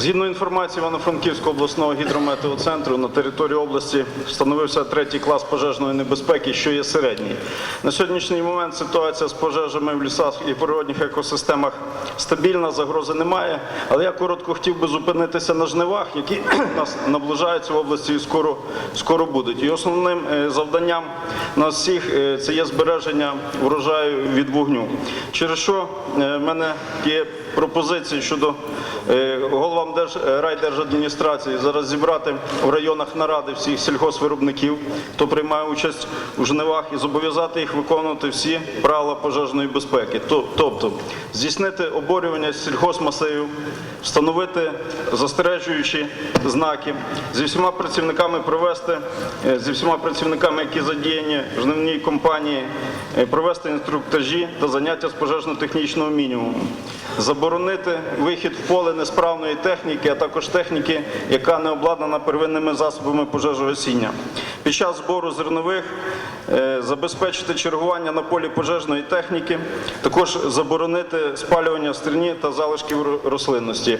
Згідно інформації Івано-Франківського обласного гідрометеоцентру, на території області встановився третій клас пожежної небезпеки, що є середній. На сьогоднішній момент ситуація з пожежами в лісах і природних екосистемах стабільна, загрози немає. Але я коротко хотів би зупинитися на жнивах, які нас наближаються в області і скоро, скоро будуть. І основним е, завданням нас всіх е, це є збереження врожаю від вогню. Через що е, в мене є пропозиції щодо е, головам е, райдержадміністрації зараз зібрати в районах наради всіх сільгоспвиробників, хто приймає участь у жнивах, і зобов'язати їх виконувати всі правила пожежної безпеки. Тобто здійснити оборювання сільгосмасивів, встановити застережуючі знаки, зі всіма працівниками провести, е, зі всіма працівниками, які задіяні в жнивній компанії, е, провести інструктажі та заняття з пожежно-технічного мінімуму. Заборонити вихід в поле несправної техніки, а також техніки, яка не обладнана первинними засобами пожежогасіння. Під час збору зернових е, забезпечити чергування на полі пожежної техніки, також заборонити спалювання стерні та залишків рослинності.